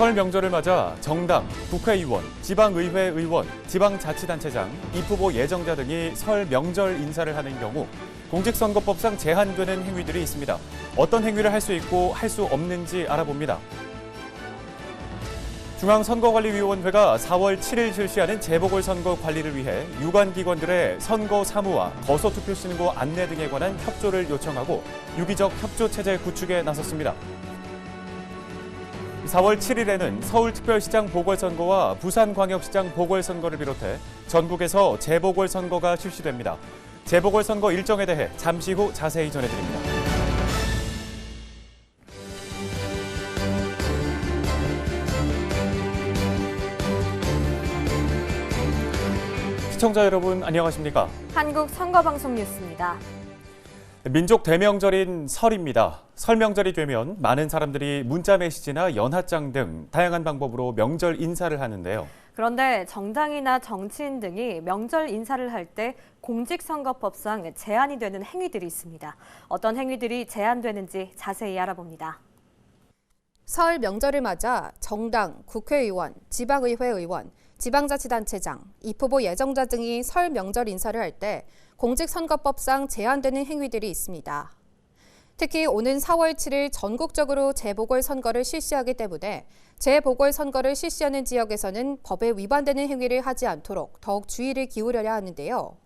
설 명절을 맞아 정당, 국회의원, 지방의회 의원, 지방자치단체장, 입후보 예정자 등이 설 명절 인사를 하는 경우 공직선거법상 제한되는 행위들이 있습니다. 어떤 행위를 할 수 있고 할 수 없는지 알아봅니다. 중앙선거관리위원회가 4월 7일 실시하는 재보궐선거 관리를 위해 유관기관들의 선거 사무와 거소투표 신고 안내 등에 관한 협조를 요청하고 유기적 협조체제 구축에 나섰습니다. 4월 7일에는 서울특별시장 보궐선거와 부산광역시장 보궐선거를 비롯해 전국에서 재보궐선거가 실시됩니다. 재보궐선거 일정에 대해 잠시 후 자세히 전해드립니다. 시청자 여러분 안녕하십니까? 한국 선거방송 뉴스입니다. 민족 대명절인 설입니다. 설 명절이 되면 많은 사람들이 문자 메시지나 연하장 등 다양한 방법으로 명절 인사를 하는데요. 그런데 정당이나 정치인 등이 명절 인사를 할 때 공직선거법상 제한이 되는 행위들이 있습니다. 어떤 행위들이 제한되는지 자세히 알아봅니다. 설 명절을 맞아 정당, 국회의원, 지방의회 의원, 지방자치단체장, 입후보 예정자 등이 설 명절 인사를 할때 공직선거법상 제한되는 행위들이 있습니다. 특히 오는 4월 7일 전국적으로 재보궐선거를 실시하기 때문에 재보궐선거를 실시하는 지역에서는 법에 위반되는 행위를 하지 않도록 더욱 주의를 기울여야 하는데요.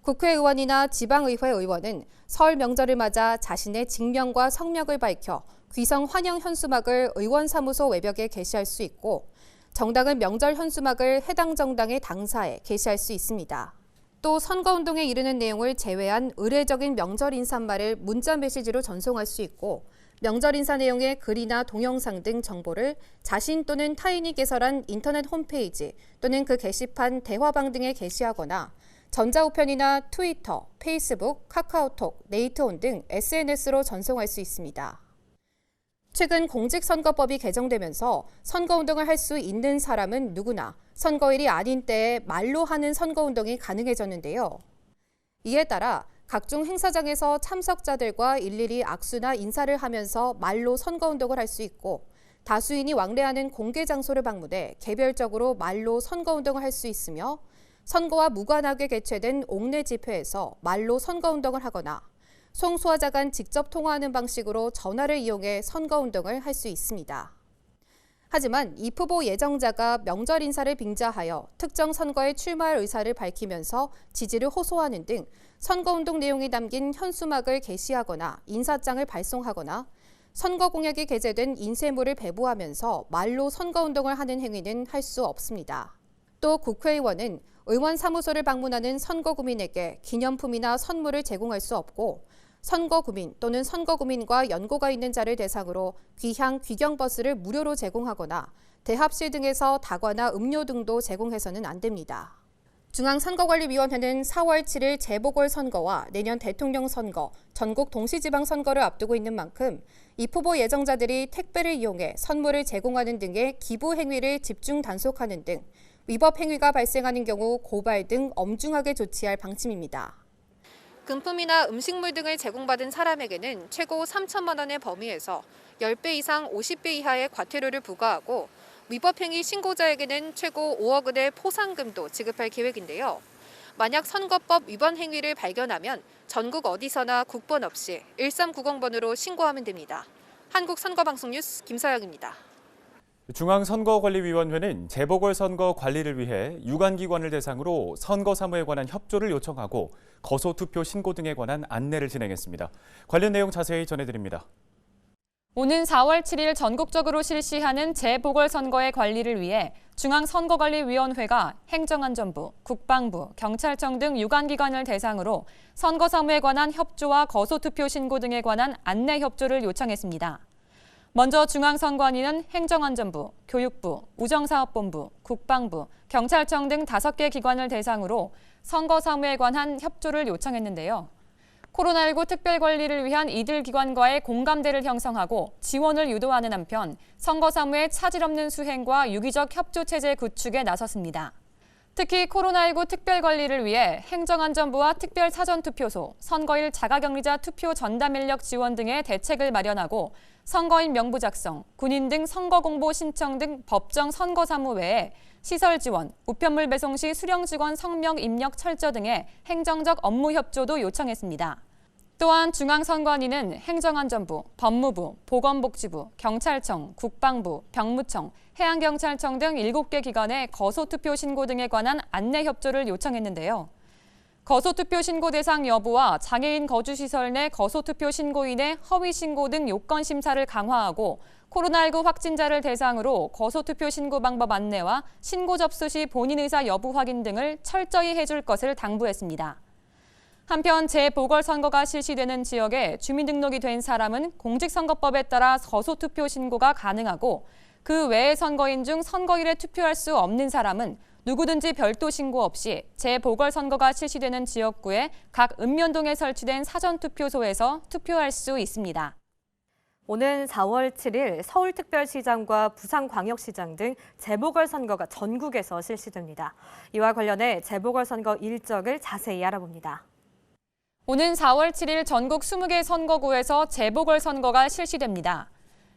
국회의원이나 지방의회 의원은 설 명절을 맞아 자신의 직명과 성명을 밝혀 귀성 환영 현수막을 의원사무소 외벽에 게시할 수 있고 정당은 명절 현수막을 해당 정당의 당사에 게시할 수 있습니다. 또 선거운동에 이르는 내용을 제외한 의례적인 명절 인사말을 문자 메시지로 전송할 수 있고 명절 인사 내용의 글이나 동영상 등 정보를 자신 또는 타인이 개설한 인터넷 홈페이지 또는 그 게시판 대화방 등에 게시하거나 전자우편이나 트위터, 페이스북, 카카오톡, 네이트온 등 SNS로 전송할 수 있습니다. 최근 공직선거법이 개정되면서 선거운동을 할 수 있는 사람은 누구나 선거일이 아닌 때에 말로 하는 선거운동이 가능해졌는데요. 이에 따라 각종 행사장에서 참석자들과 일일이 악수나 인사를 하면서 말로 선거운동을 할 수 있고 다수인이 왕래하는 공개 장소를 방문해 개별적으로 말로 선거운동을 할 수 있으며 선거와 무관하게 개최된 옥내 집회에서 말로 선거운동을 하거나 송수화 자 간 직접 통화하는 방식으로 전화를 이용해 선거운동을 할 수 있습니다. 하지만 이 후보 예정자가 명절 인사를 빙자하여 특정 선거에 출마할 의사를 밝히면서 지지를 호소하는 등 선거운동 내용이 담긴 현수막을 게시하거나 인사장을 발송하거나 선거 공약이 게재된 인쇄물을 배부하면서 말로 선거운동을 하는 행위는 할 수 없습니다. 또 국회의원은 의원 사무소를 방문하는 선거구민에게 기념품이나 선물을 제공할 수 없고 선거구민 또는 선거구민과 연고가 있는 자를 대상으로 귀향 귀경버스를 무료로 제공하거나 대합실 등에서 다과나 음료 등도 제공해서는 안 됩니다. 중앙선거관리위원회는 4월 7일 재보궐선거와 내년 대통령 선거, 전국 동시지방선거를 앞두고 있는 만큼 이 후보 예정자들이 택배를 이용해 선물을 제공하는 등의 기부 행위를 집중 단속하는 등 위법 행위가 발생하는 경우 고발 등 엄중하게 조치할 방침입니다. 금품이나 음식물 등을 제공받은 사람에게는 최고 3천만 원의 범위에서 10배 이상 50배 이하의 과태료를 부과하고 위법행위 신고자에게는 최고 5억 원의 포상금도 지급할 계획인데요. 만약 선거법 위반 행위를 발견하면 전국 어디서나 국번 없이 1390번으로 신고하면 됩니다. 한국선거방송 뉴스 김서영입니다. 중앙선거관리위원회는 재보궐선거 관리를 위해 유관기관을 대상으로 선거 사무에 관한 협조를 요청하고 거소 투표 신고 등에 관한 안내를 진행했습니다. 관련 내용 자세히 전해드립니다. 오는 4월 7일 전국적으로 실시하는 재보궐선거의 관리를 위해 중앙선거관리위원회가 행정안전부, 국방부, 경찰청 등 유관기관을 대상으로 선거 사무에 관한 협조와 거소투표 신고 등에 관한 안내 협조를 요청했습니다. 먼저 중앙선관위는 행정안전부, 교육부, 우정사업본부, 국방부, 경찰청 등 5개 기관을 대상으로 선거 사무에 관한 협조를 요청했는데요. 코로나19 특별관리를 위한 이들 기관과의 공감대를 형성하고 지원을 유도하는 한편 선거 사무의 차질 없는 수행과 유기적 협조 체제 구축에 나섰습니다. 특히 코로나19 특별관리를 위해 행정안전부와 특별사전투표소, 선거일 자가격리자 투표 전담 인력 지원 등의 대책을 마련하고 선거인 명부 작성, 군인 등 선거 공보 신청 등 법정 선거 사무 외에 시설 지원, 우편물 배송 시 수령 직원 성명 입력 철저 등의 행정적 업무 협조도 요청했습니다. 또한 중앙선관위는 행정안전부, 법무부, 보건복지부, 경찰청, 국방부, 병무청, 해양경찰청 등 7개 기관에 거소투표 신고 등에 관한 안내 협조를 요청했는데요. 거소투표 신고 대상 여부와 장애인 거주시설 내 거소투표 신고인의 허위 신고 등 요건 심사를 강화하고 코로나19 확진자를 대상으로 거소투표 신고 방법 안내와 신고 접수 시 본인 의사 여부 확인 등을 철저히 해줄 것을 당부했습니다. 한편 재보궐선거가 실시되는 지역에 주민등록이 된 사람은 공직선거법에 따라 거소투표 신고가 가능하고 그 외의 선거인 중 선거일에 투표할 수 없는 사람은 누구든지 별도 신고 없이 재보궐선거가 실시되는 지역구에 각 읍면동에 설치된 사전투표소에서 투표할 수 있습니다. 오는 4월 7일 서울특별시장과 부산광역시장 등 재보궐선거가 전국에서 실시됩니다. 이와 관련해 재보궐선거 일정을 자세히 알아봅니다. 오는 4월 7일 전국 20개 선거구에서 재보궐선거가 실시됩니다.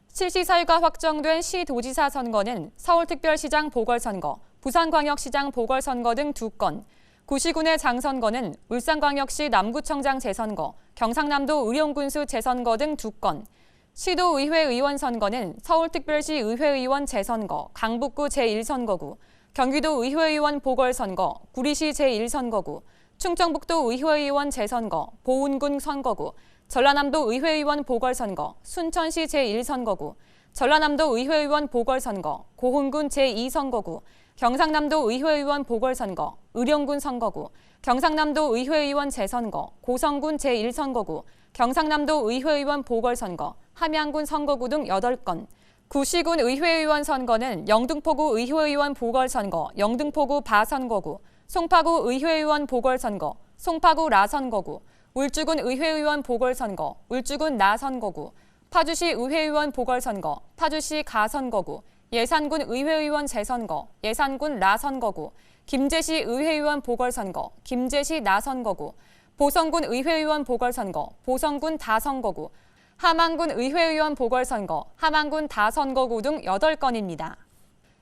실시 사유가 확정된 시도지사 선거는 서울특별시장 보궐선거, 부산광역시장 보궐선거 등 두 건, 구시군의 장선거는 울산광역시 남구청장 재선거, 경상남도 의령군수 재선거 등 두 건, 시도의회 의원 선거는 서울특별시 의회의원 재선거, 강북구 제1선거구, 경기도 의회의원 보궐선거, 구리시 제1선거구, 충청북도 의회의원 재선거, 보은군 선거구, 전라남도 의회의원 보궐선거, 순천시 제1선거구, 전라남도 의회의원 보궐선거, 고흥군 제2선거구, 경상남도 의회의원 보궐선거, 의령군 선거구, 경상남도 의회의원 재선거, 고성군 제1선거구, 경상남도 의회의원 보궐선거, 함양군 선거구 등 8건, 구시군 의회의원 선거는 영등포구 의회의원 보궐선거, 영등포구 바선거구, 송파구 의회의원 보궐선거, 송파구 라선거구, 울주군 의회의원 보궐선거, 울주군 나선거구, 파주시 의회의원 보궐선거, 파주시 가선거구, 예산군 의회의원 재선거, 예산군 라선거구, 김제시 의회의원 보궐선거, 김제시 나선거구, 보성군 의회의원 보궐선거, 보성군 다선거구, 함안군 의회의원 보궐선거, 함안군 다선거구 등 8건입니다.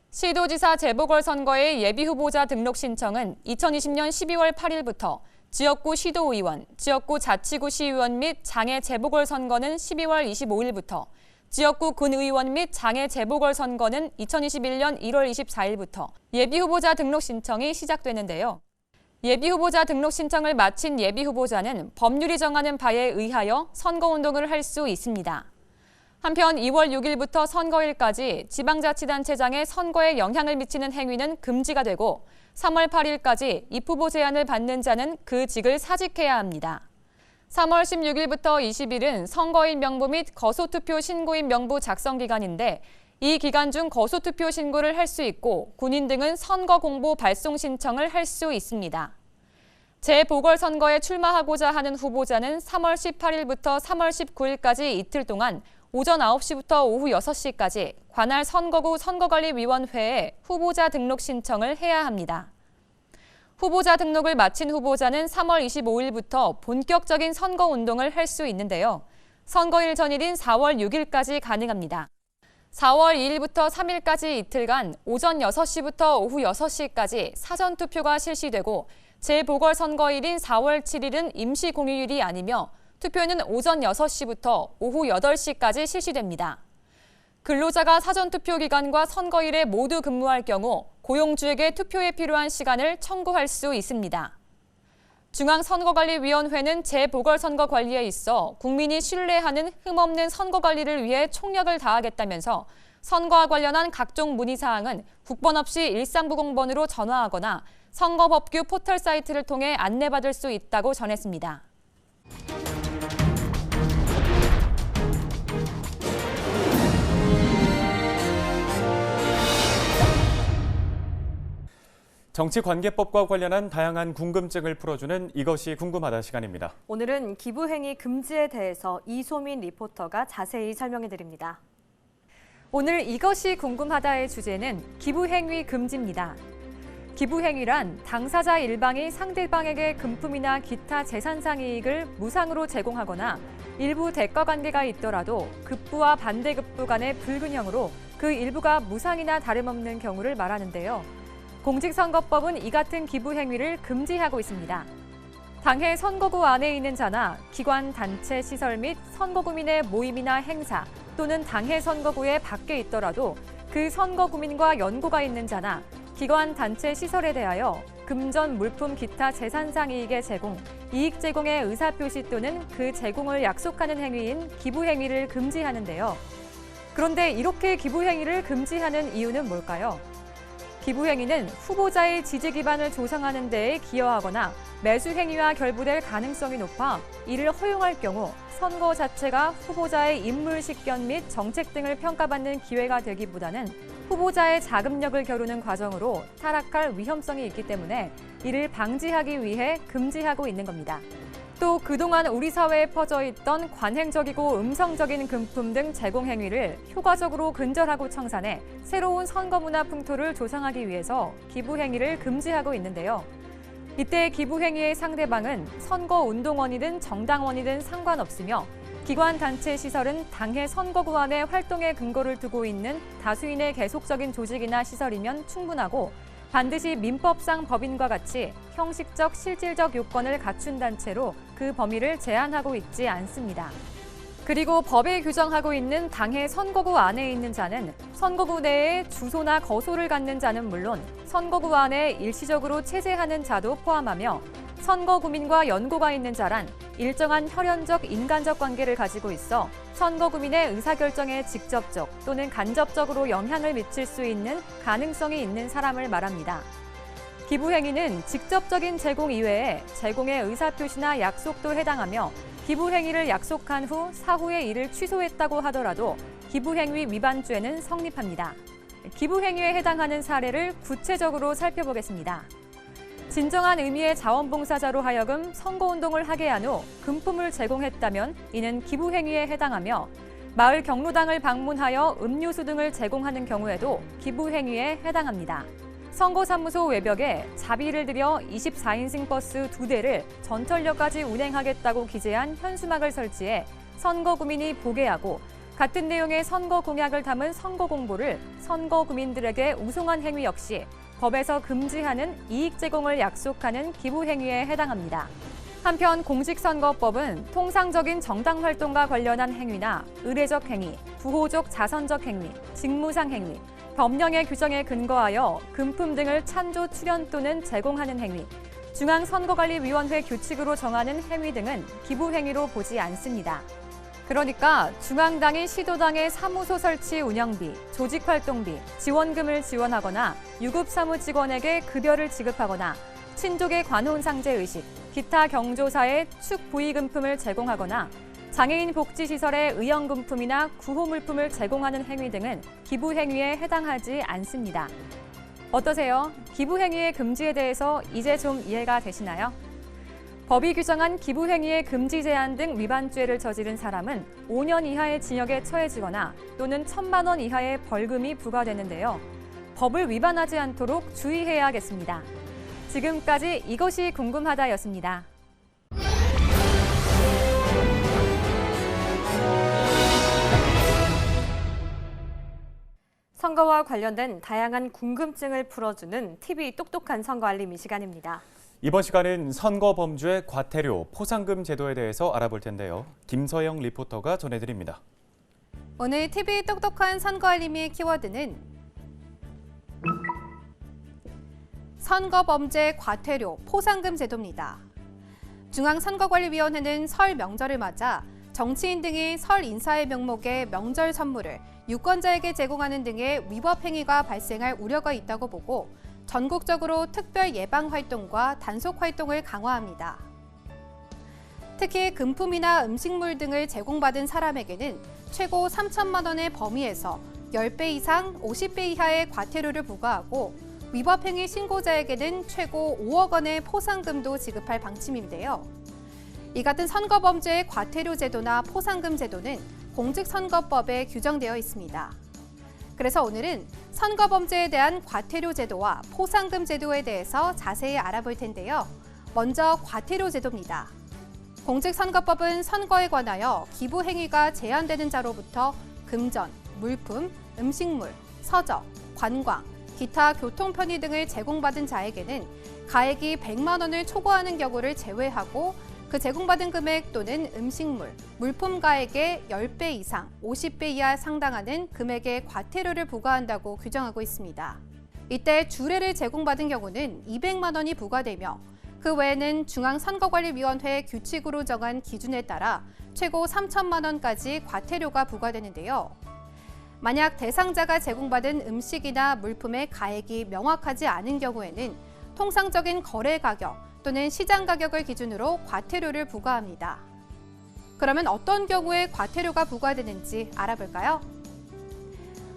시도지사 재보궐선거의 예비후보자 등록 신청은 2020년 12월 8일부터 지역구 시도의원, 지역구 자치구 시의원 및 장애 재보궐선거는 12월 25일부터 지역구 군의원 및 장애 재보궐선거는 2021년 1월 24일부터 예비후보자 등록 신청이 시작되는데요. 예비후보자 등록 신청을 마친 예비후보자는 법률이 정하는 바에 의하여 선거운동을 할 수 있습니다. 한편 2월 6일부터 선거일까지 지방자치단체장의 선거에 영향을 미치는 행위는 금지가 되고 3월 8일까지 입후보 제안을 받는 자는 그 직을 사직해야 합니다. 3월 16일부터 20일은 선거인 명부 및 거소투표 신고인 명부 작성 기간인데 이 기간 중 거소투표 신고를 할 수 있고 군인 등은 선거 공보 발송 신청을 할 수 있습니다. 재보궐선거에 출마하고자 하는 후보자는 3월 18일부터 3월 19일까지 이틀 동안 오전 9시부터 오후 6시까지 관할 선거구 선거관리위원회에 후보자 등록 신청을 해야 합니다. 후보자 등록을 마친 후보자는 3월 25일부터 본격적인 선거 운동을 할 수 있는데요. 선거일 전일인 4월 6일까지 가능합니다. 4월 2일부터 3일까지 이틀간 오전 6시부터 오후 6시까지 사전투표가 실시되고 재보궐선거일인 4월 7일은 임시공휴일이 아니며 투표는 오전 6시부터 오후 8시까지 실시됩니다. 근로자가 사전투표 기간과 선거일에 모두 근무할 경우 고용주에게 투표에 필요한 시간을 청구할 수 있습니다. 중앙선거관리위원회는 재보궐선거 관리에 있어 국민이 신뢰하는 흠없는 선거 관리를 위해 총력을 다하겠다면서 선거와 관련한 각종 문의사항은 국번 없이 1390번으로 전화하거나 선거법규 포털 사이트를 통해 안내받을 수 있다고 전했습니다. 정치관계법과 관련한 다양한 궁금증을 풀어주는 이것이 궁금하다 시간입니다. 오늘은 기부행위 금지에 대해서 이소민 리포터가 자세히 설명해 드립니다. 오늘 이것이 궁금하다의 주제는 기부행위 금지입니다. 기부행위란 당사자 일방이 상대방에게 금품이나 기타 재산상 이익을 무상으로 제공하거나 일부 대가 관계가 있더라도 급부와 반대급부 간의 불균형으로 그 일부가 무상이나 다름없는 경우를 말하는데요. 공직선거법은 이 같은 기부 행위를 금지하고 있습니다. 당해 선거구 안에 있는 자나 기관, 단체, 시설 및 선거구민의 모임이나 행사 또는 당해 선거구에 밖에 있더라도 그 선거구민과 연고가 있는 자나 기관, 단체, 시설에 대하여 금전, 물품, 기타 재산상 이익의 제공, 이익 제공의 의사표시 또는 그 제공을 약속하는 행위인 기부 행위를 금지하는데요. 그런데 이렇게 기부 행위를 금지하는 이유는 뭘까요? 기부 행위는 후보자의 지지 기반을 조성하는 데에 기여하거나 매수 행위와 결부될 가능성이 높아 이를 허용할 경우 선거 자체가 후보자의 인물 식견 및 정책 등을 평가받는 기회가 되기보다는 후보자의 자금력을 겨루는 과정으로 타락할 위험성이 있기 때문에 이를 방지하기 위해 금지하고 있는 겁니다. 또 그동안 우리 사회에 퍼져 있던 관행적이고 음성적인 금품 등 제공 행위를 효과적으로 근절하고 청산해 새로운 선거 문화 풍토를 조성하기 위해서 기부 행위를 금지하고 있는데요. 이때 기부 행위의 상대방은 선거 운동원이든 정당원이든 상관없으며 기관 단체 시설은 당해 선거구 안에 활동의 근거를 두고 있는 다수인의 계속적인 조직이나 시설이면 충분하고 반드시 민법상 법인과 같이 형식적 실질적 요건을 갖춘 단체로 그 범위를 제한하고 있지 않습니다. 그리고 법에 규정하고 있는 당해 선거구 안에 있는 자는 선거구 내에 주소나 거소를 갖는 자는 물론 선거구 안에 일시적으로 체제하는 자도 포함하며 선거 구민과 연고가 있는 자란 일정한 혈연적 인간적 관계를 가지고 있어 선거 구민의 의사결정에 직접적 또는 간접적으로 영향을 미칠 수 있는 가능성이 있는 사람을 말합니다. 기부 행위는 직접적인 제공 이외에 제공의 의사표시나 약속도 해당하며 기부 행위를 약속한 후 사후에 이를 취소했다고 하더라도 기부 행위 위반죄는 성립합니다. 기부 행위에 해당하는 사례를 구체적으로 살펴보겠습니다. 진정한 의미의 자원봉사자로 하여금 선거운동을 하게 한 후 금품을 제공했다면 이는 기부행위에 해당하며 마을 경로당을 방문하여 음료수 등을 제공하는 경우에도 기부행위에 해당합니다. 선거사무소 외벽에 자비를 들여 24인승 버스 두 대를 전철역까지 운행하겠다고 기재한 현수막을 설치해 선거구민이 보게 하고 같은 내용의 선거 공약을 담은 선거 공보를 선거 구민들에게 우송한 행위 역시 법에서 금지하는 이익 제공을 약속하는 기부 행위에 해당합니다. 한편 공직선거법은 통상적인 정당 활동과 관련한 행위나 의례적 행위, 부호적 자선적 행위, 직무상 행위, 법령의 규정에 근거하여 금품 등을 찬조 출연 또는 제공하는 행위, 중앙선거관리위원회 규칙으로 정하는 행위 등은 기부 행위로 보지 않습니다. 그러니까 중앙당이 시도당의 사무소 설치 운영비, 조직활동비, 지원금을 지원하거나 유급사무 직원에게 급여를 지급하거나 친족의 관혼상제 의식, 기타 경조사에 축 부의금품을 제공하거나 장애인 복지시설에 의형금품이나 구호물품을 제공하는 행위 등은 기부행위에 해당하지 않습니다. 어떠세요? 기부행위의 금지에 대해서 이제 좀 이해가 되시나요? 법이 규정한 기부 행위의 금지 제한 등 위반죄를 저지른 사람은 5년 이하의 징역에 처해지거나 또는 1천만 원 이하의 벌금이 부과되는데요. 법을 위반하지 않도록 주의해야겠습니다. 지금까지 이것이 궁금하다였습니다. 선거와 관련된 다양한 궁금증을 풀어주는 TV 똑똑한 선거 알림 이 시간입니다. 이번 시간은 선거 범주의 과태료, 포상금 제도에 대해서 알아볼 텐데요. 김서영 리포터가 전해드립니다. 오늘 TV 똑똑한 선거 알림의 키워드는 선거 범죄 과태료 포상금 제도입니다. 중앙선거관리위원회는 설 명절을 맞아 정치인 등이 설 인사의 명목의 명절 선물을 유권자에게 제공하는 등의 위법 행위가 발생할 우려가 있다고 보고 전국적으로 특별 예방 활동과 단속 활동을 강화합니다. 특히 금품이나 음식물 등을 제공받은 사람에게는 최고 3천만 원의 범위에서 10배 이상 50배 이하의 과태료를 부과하고 위법 행위 신고자에게는 최고 5억 원의 포상금도 지급할 방침인데요. 이 같은 선거 범죄의 과태료 제도나 포상금 제도는 공직선거법에 규정되어 있습니다. 그래서 오늘은 선거범죄에 대한 과태료 제도와 포상금 제도에 대해서 자세히 알아볼 텐데요. 먼저 과태료 제도입니다. 공직선거법은 선거에 관하여 기부 행위가 제한되는 자로부터 금전, 물품, 음식물, 서적, 관광, 기타 교통 편의 등을 제공받은 자에게는 가액이 100만 원을 초과하는 경우를 제외하고 그 제공받은 금액 또는 음식물, 물품 가액의 10배 이상, 50배 이하 상당하는 금액의 과태료를 부과한다고 규정하고 있습니다. 이때 주례를 제공받은 경우는 200만 원이 부과되며 그 외에는 중앙선거관리위원회 규칙으로 정한 기준에 따라 최고 3천만 원까지 과태료가 부과되는데요. 만약 대상자가 제공받은 음식이나 물품의 가액이 명확하지 않은 경우에는 통상적인 거래 가격 또는 시장 가격을 기준으로 과태료를 부과합니다. 그러면 어떤 경우에 과태료가 부과되는지 알아볼까요?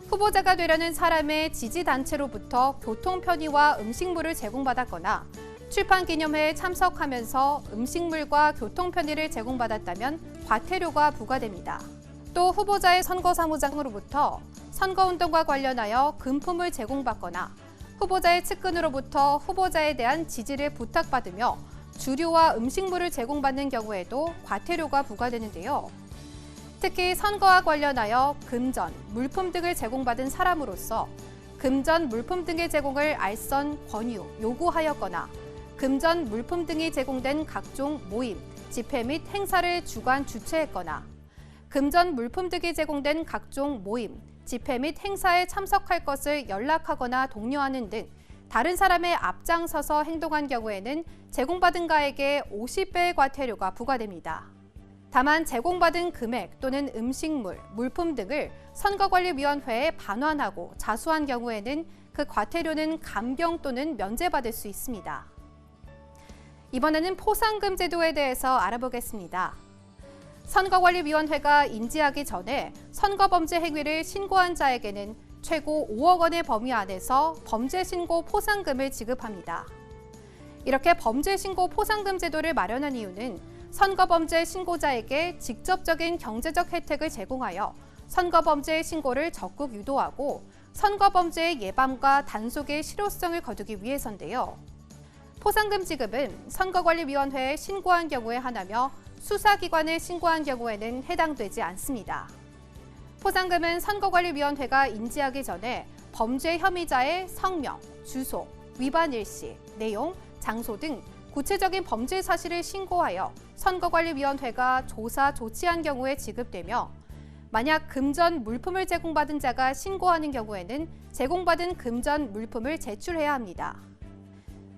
후보자가 되려는 사람의 지지단체로부터 교통 편의와 음식물을 제공받았거나 출판 기념회에 참석하면서 음식물과 교통 편의를 제공받았다면 과태료가 부과됩니다. 또 후보자의 선거 사무장으로부터 선거운동과 관련하여 금품을 제공받거나 후보자의 측근으로부터 후보자에 대한 지지를 부탁받으며 주류와 음식물을 제공받는 경우에도 과태료가 부과되는데요. 특히 선거와 관련하여 금전, 물품 등을 제공받은 사람으로서 금전, 물품 등의 제공을 알선, 권유, 요구하였거나 금전, 물품 등이 제공된 각종 모임, 집회 및 행사를 주관 주최했거나 금전, 물품 등이 제공된 각종 모임, 집회 및 행사에 참석할 것을 연락하거나 독려하는 등 다른 사람의 앞장서서 행동한 경우에는 제공받은 가액의 50배의 과태료가 부과됩니다. 다만 제공받은 금액 또는 음식물, 물품 등을 선거관리위원회에 반환하고 자수한 경우에는 그 과태료는 감경 또는 면제받을 수 있습니다. 이번에는 포상금 제도에 대해서 알아보겠습니다. 선거관리위원회가 인지하기 전에 선거범죄 행위를 신고한 자에게는 최고 5억 원의 범위 안에서 범죄 신고 포상금을 지급합니다. 이렇게 범죄 신고 포상금 제도를 마련한 이유는 선거범죄 신고자에게 직접적인 경제적 혜택을 제공하여 선거범죄 신고를 적극 유도하고 선거범죄의 예방과 단속의 실효성을 거두기 위해서인데요. 포상금 지급은 선거관리위원회에 신고한 경우에 하나며 수사기관에 신고한 경우에는 해당되지 않습니다. 포상금은 선거관리위원회가 인지하기 전에 범죄 혐의자의 성명, 주소, 위반 일시, 내용, 장소 등 구체적인 범죄 사실을 신고하여 선거관리위원회가 조사 조치한 경우에 지급되며 만약 금전 물품을 제공받은 자가 신고하는 경우에는 제공받은 금전 물품을 제출해야 합니다.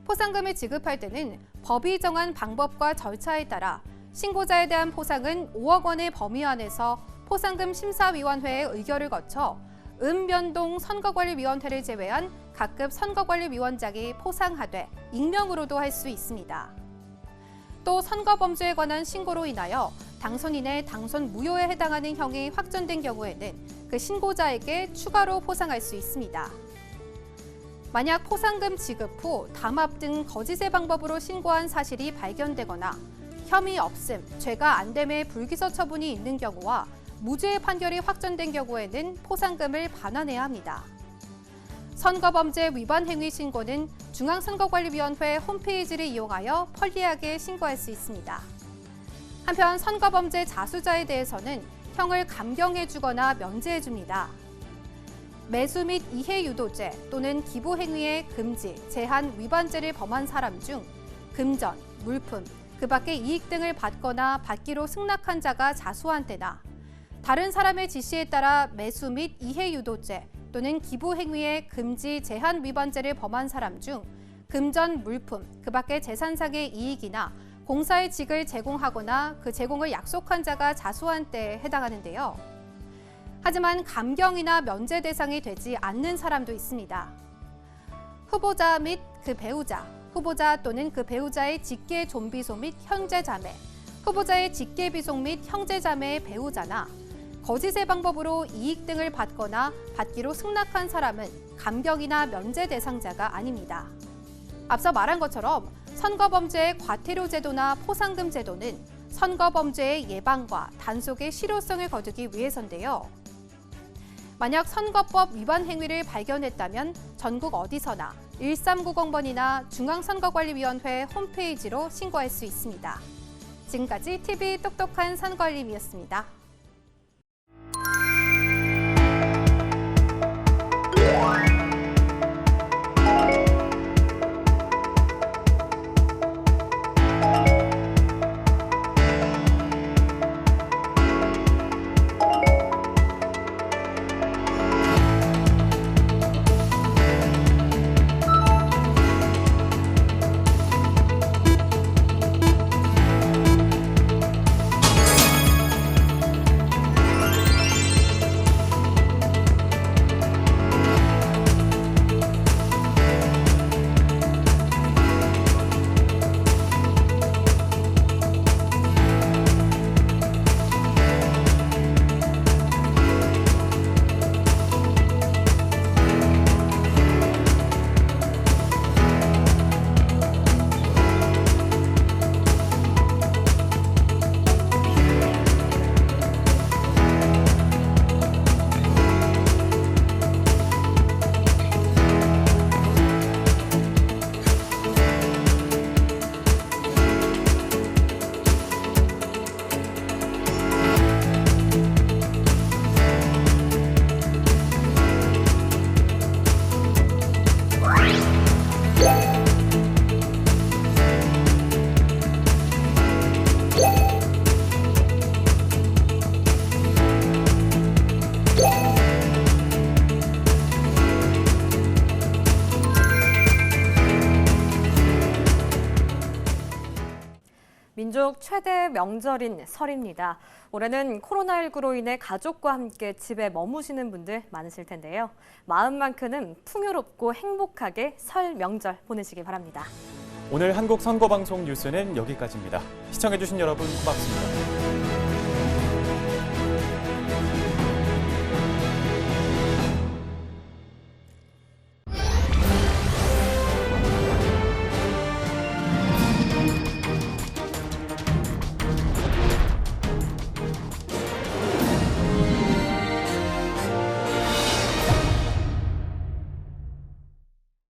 포상금을 지급할 때는 법이 정한 방법과 절차에 따라 신고자에 대한 포상은 5억 원의 범위 안에서 포상금 심사위원회의 의결을 거쳐 은변동 선거관리위원회를 제외한 각급 선거관리위원장이 포상하되 익명으로도 할 수 있습니다. 또 선거범죄에 관한 신고로 인하여 당선인의 당선 무효에 해당하는 형이 확정된 경우에는 그 신고자에게 추가로 포상할 수 있습니다. 만약 포상금 지급 후 담합 등 거짓의 방법으로 신고한 사실이 발견되거나 혐의 없음, 죄가 안 됨의 불기소 처분이 있는 경우와 무죄의 판결이 확정된 경우에는 포상금을 반환해야 합니다. 선거범죄 위반 행위 신고는 중앙선거관리위원회 홈페이지를 이용하여 편리하게 신고할 수 있습니다. 한편 선거범죄 자수자에 대해서는 형을 감경해 주거나 면제해 줍니다. 매수 및 이해 유도죄 또는 기부 행위의 금지, 제한 위반죄를 범한 사람 중 금전, 물품, 그 밖의 이익 등을 받거나 받기로 승낙한 자가 자수한 때나 다른 사람의 지시에 따라 매수 및 이해 유도죄 또는 기부 행위의 금지, 제한 위반죄를 범한 사람 중 금전, 물품, 그 밖의 재산상의 이익이나 공사의 직을 제공하거나 그 제공을 약속한 자가 자수한 때에 해당하는데요. 하지만 감경이나 면제 대상이 되지 않는 사람도 있습니다. 후보자 및 그 배우자, 후보자 또는 그 배우자의 직계 좀비소 및 형제자매, 후보자의 직계 비속 및 형제자매의 배우자나 거짓의 방법으로 이익 등을 받거나 받기로 승낙한 사람은 감경이나 면제 대상자가 아닙니다. 앞서 말한 것처럼 선거범죄의 과태료 제도나 포상금 제도는 선거범죄의 예방과 단속의 실효성을 거두기 위해서인데요. 만약 선거법 위반 행위를 발견했다면 전국 어디서나 1390번이나 중앙선거관리위원회 홈페이지로 신고할 수 있습니다. 지금까지 TV 똑똑한 선거알림이었습니다. 민족 최대 명절인 설입니다. 올해는 코로나19로 인해 가족과 함께 집에 머무시는 분들 많으실 텐데요. 마음만큼은 풍요롭고 행복하게 설 명절 보내시기 바랍니다. 오늘 한국 선거방송 뉴스는 여기까지입니다. 시청해주신 여러분 고맙습니다.